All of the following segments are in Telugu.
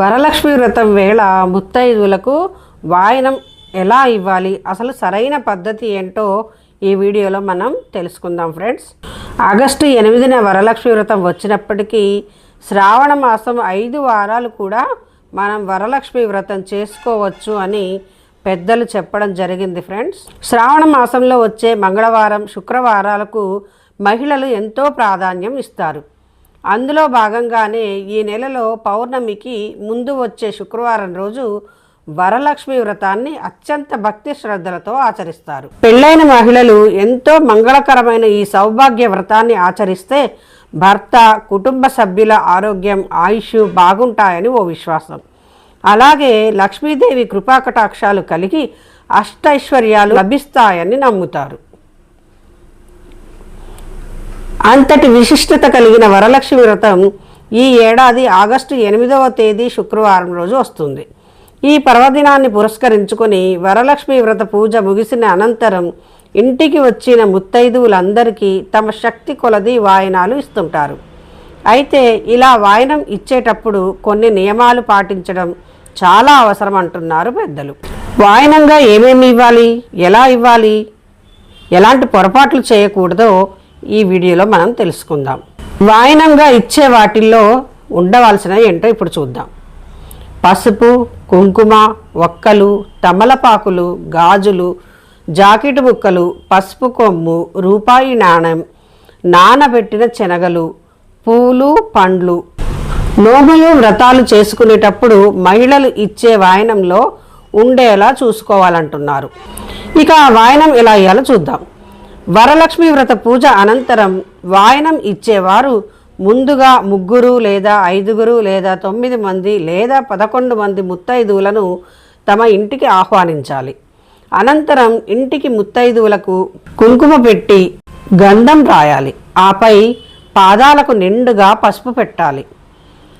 వరలక్ష్మి వ్రతం వేళ ముత్తైదులకు వాయనం ఎలా ఇవ్వాలి? అసలు సరైన పద్ధతి ఏంటో ఈ వీడియోలో మనం తెలుసుకుందాం ఫ్రెండ్స్. ఆగస్టు ఎనిమిదిన వరలక్ష్మి వ్రతం వచ్చినప్పటికీ శ్రావణ మాసం ఐదు వారాలు కూడా మనం వరలక్ష్మి వ్రతం చేసుకోవచ్చు అని పెద్దలు చెప్పడం జరిగింది ఫ్రెండ్స్. శ్రావణ మాసంలో వచ్చే మంగళవారం శుక్రవారాలకు మహిళలు ఎంతో ప్రాధాన్యం ఇస్తారు. అందులో భాగంగానే ఈ నెలలో పౌర్ణమికి ముందు వచ్చే శుక్రవారం రోజు వరలక్ష్మి వ్రతాన్ని అత్యంత భక్తి శ్రద్ధలతో ఆచరిస్తారు. పెళ్ళైన మహిళలు ఎంతో మంగళకరమైన ఈ సౌభాగ్య వ్రతాన్ని ఆచరిస్తే భర్త కుటుంబ సభ్యుల ఆరోగ్యం ఆయుష్ బాగుంటాయని ఓ విశ్వాసం. అలాగే లక్ష్మీదేవి కృపాకటాక్షాలు కలిగి అష్టైశ్వర్యాలు లభిస్తాయని నమ్ముతారు. అంతటి విశిష్టత కలిగిన వరలక్ష్మి వ్రతం ఈ ఏడాది ఆగస్టు ఎనిమిదవ తేదీ శుక్రవారం రోజు వస్తుంది. ఈ పర్వదినాన్ని పురస్కరించుకొని వరలక్ష్మి వ్రత పూజ ముగిసిన అనంతరం ఇంటికి వచ్చిన ముత్తైదువులందరికీ తమ శక్తి కొలది వాయనాలు ఇస్తుంటారు. అయితే ఇలా వాయనం ఇచ్చేటప్పుడు కొన్ని నియమాలు పాటించడం చాలా అవసరం అంటున్నారు పెద్దలు. వాయనంగా ఏమేమి ఇవ్వాలి? ఎలా ఇవ్వాలి? ఎలాంటి పొరపాట్లు చేయకూడదో ఈ వీడియోలో మనం తెలుసుకుందాం. వాయనంగా ఇచ్చే వాటిల్లో ఉండవలసినవి ఏంటో ఇప్పుడు చూద్దాం. పసుపు కుంకుమ ఒక్కలు తమలపాకులు గాజులు జాకెట్ ముక్కలు పసుపు కొమ్ము రూపాయి నాణెం నానబెట్టిన శనగలు పూలు పండ్లు. నోములు వ్రతాలు చేసుకునేటప్పుడు మహిళలు ఇచ్చే వాయనంలో ఉండేలా చూసుకోవాలంటున్నారు. ఇక ఆ వాయనం ఎలా ఇవ్వాలో చూద్దాం. వరలక్ష్మి వ్రత పూజ అనంతరం వాయనం ఇచ్చేవారు ముందుగా ముగ్గురు లేదా ఐదుగురు లేదా తొమ్మిది మంది లేదా పదకొండు మంది ముత్తైదువులను తమ ఇంటికి ఆహ్వానించాలి. అనంతరం ఇంటికి ముత్తైదువులకు కుంకుమ పెట్టి గంధం రాయాలి. ఆపై పాదాలకు నిండుగా పసుపు పెట్టాలి.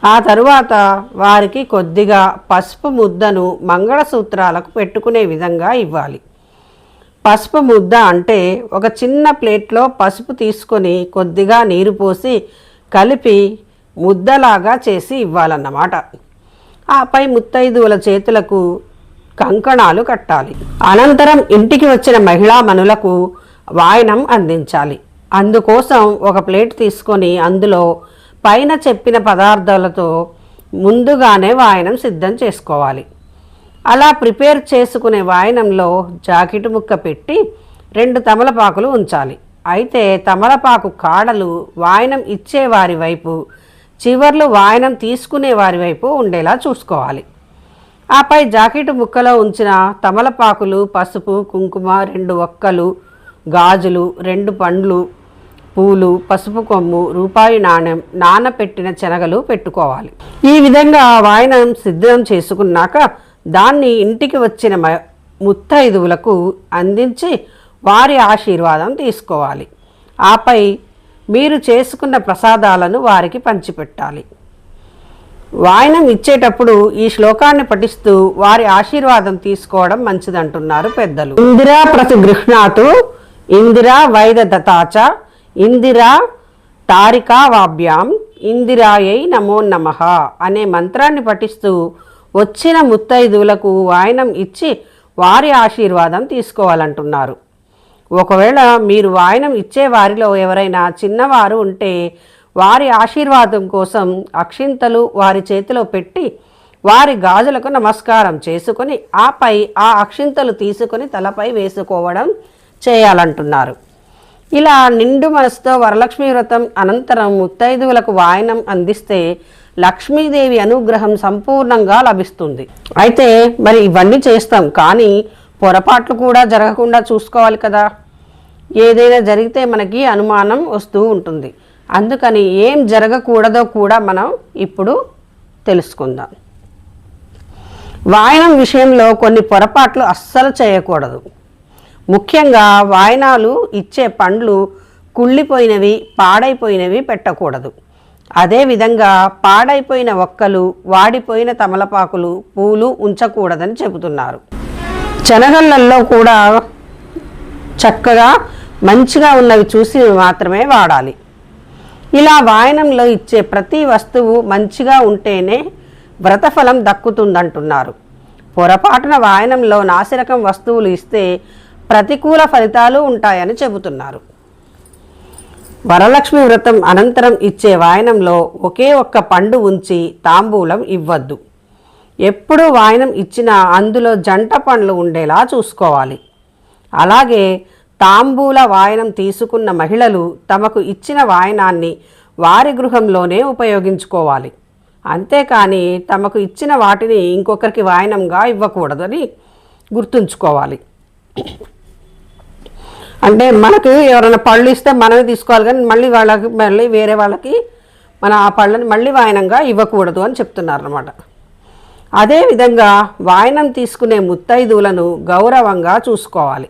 ఆ తరువాత వారికి కొద్దిగా పసుపు ముద్దను మంగళసూత్రాలకు పెట్టుకునే విధంగా ఇవ్వాలి. పసుపు ముద్ద అంటే ఒక చిన్న ప్లేట్లో పసుపు తీసుకొని కొద్దిగా నీరు పోసి కలిపి ముద్దలాగా చేసి ఇవ్వాలన్నమాట. ఆపై ముత్తైదువుల చేతులకు కంకణాలు కట్టాలి. అనంతరం ఇంటికి వచ్చిన మహిళా మనులకు వాయనం అందించాలి. అందుకోసం ఒక ప్లేట్ తీసుకొని అందులో పైన చెప్పిన పదార్థాలతో ముందుగానే వాయనం సిద్ధం చేసుకోవాలి. అలా ప్రిపేర్ చేసుకునే వాయనంలో జాకెట్ ముక్క పెట్టి రెండు తమలపాకులు ఉంచాలి. అయితే తమలపాకు కాడలు వాయనం ఇచ్చే వారి వైపు చివర్లు వాయనం తీసుకునే వారి వైపు ఉండేలా చూసుకోవాలి. ఆపై జాకెట్ ముక్కలో ఉంచిన తమలపాకులు పసుపు కుంకుమ రెండు ఒక్కలు గాజులు రెండు పండ్లు పూలు పసుపు కొమ్ము రూపాయి నాణెం నానపెట్టిన శనగలు పెట్టుకోవాలి. ఈ విధంగా వాయనం సిద్ధం చేసుకున్నాక దాన్ని ఇంటికి వచ్చిన మ ముత్తైదువులకు అందించి వారి ఆశీర్వాదం తీసుకోవాలి. ఆపై మీరు చేసుకున్న ప్రసాదాలను వారికి పంచిపెట్టాలి. వాయనం ఇచ్చేటప్పుడు ఈ శ్లోకాన్ని పఠిస్తూ వారి ఆశీర్వాదం తీసుకోవడం మంచిదంటున్నారు పెద్దలు. ఇందిరా ప్రతి గృహ్ణాతు ఇందిరా వైదదతాచ ఇందిరా తారికా వాభ్యాం ఇందిరాయై నమో నమ అనే మంత్రాన్ని పఠిస్తూ వచ్చిన ముత్తైదువులకు వాయనం ఇచ్చి వారి ఆశీర్వాదం తీసుకోవాలంటున్నారు. ఒకవేళ మీరు వాయనం ఇచ్చే వారిలో ఎవరైనా చిన్నవారు ఉంటే వారి ఆశీర్వాదం కోసం అక్షింతలు వారి చేతిలో పెట్టి వారి గాజులకు నమస్కారం చేసుకొని ఆపై ఆ అక్షింతలు తీసుకొని తలపై వేసుకోవడం చేయాలంటున్నారు. ఇలా నిండు మనసుతో వరలక్ష్మి వ్రతం అనంతరం ముత్తైదువులకు వాయనం అందిస్తే లక్ష్మీదేవి అనుగ్రహం సంపూర్ణంగా లభిస్తుంది. అయితే మరి ఇవన్నీ చేస్తాం కానీ పొరపాట్లు కూడా జరగకుండా చూసుకోవాలి కదా. ఏదైనా జరిగితే మనకి అనుమానం వస్తూ ఉంటుంది. అందుకని ఏం జరగకూడదో కూడా మనం ఇప్పుడు తెలుసుకుందాం. వాయనం విషయంలో కొన్ని పొరపాట్లు అస్సలు చేయకూడదు. ముఖ్యంగా వాయనాలు ఇచ్చే పండ్లు కుళ్ళిపోయినవి పాడైపోయినవి పెట్టకూడదు. అదేవిధంగా పాడైపోయిన ఒక్కలు వాడిపోయిన తమలపాకులు పూలు ఉంచకూడదని చెబుతున్నారు. శనగళ్ళల్లో కూడా చక్కగా మంచిగా ఉన్నవి చూసి మాత్రమే వాడాలి. ఇలా వాయనంలో ఇచ్చే ప్రతి వస్తువు మంచిగా ఉంటేనే వ్రతఫలం దక్కుతుందంటున్నారు. పొరపాటున వాయనంలో నాసిరకం వస్తువులు ఇస్తే ప్రతికూల ఫలితాలు ఉంటాయని చెబుతున్నారు. వరలక్ష్మి వ్రతం అనంతరం ఇచ్చే వాయనంలో ఒకే ఒక్క పండు ఉంచి తాంబూలం ఇవ్వద్దు. ఎప్పుడు వాయనం ఇచ్చినా అందులో జంట పండ్లు ఉండేలా చూసుకోవాలి. అలాగే తాంబూల వాయనం తీసుకున్న మహిళలు తమకు ఇచ్చిన వాయనాన్ని వారి గృహంలోనే ఉపయోగించుకోవాలి. అంతేకాని తమకు ఇచ్చిన వాటిని ఇంకొకరికి వాయనంగా ఇవ్వకూడదని గుర్తుంచుకోవాలి. అంటే మనకు ఎవరైనా పళ్ళు ఇస్తే మనమే తీసుకోవాలి కానీ మళ్ళీ వాళ్ళకి మళ్ళీ వేరే వాళ్ళకి మన ఆ పళ్ళని మళ్ళీ వాయనంగా ఇవ్వకూడదు అని చెప్తున్నారు అనమాట అదేవిధంగా వాయనం తీసుకునే ముత్తైదువులను గౌరవంగా చూసుకోవాలి.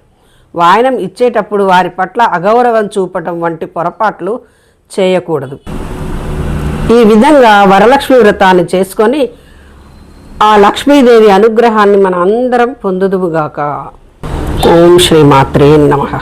వాయనం ఇచ్చేటప్పుడు వారి పట్ల అగౌరవం చూపటం వంటి పొరపాట్లు చేయకూడదు. ఈ విధంగా వరలక్ష్మి వ్రతాన్ని చేసుకొని ఆ లక్ష్మీదేవి అనుగ్రహాన్ని మన అందరం పొందుదువుగాక ఓం శ్రీ మాత్రే నమః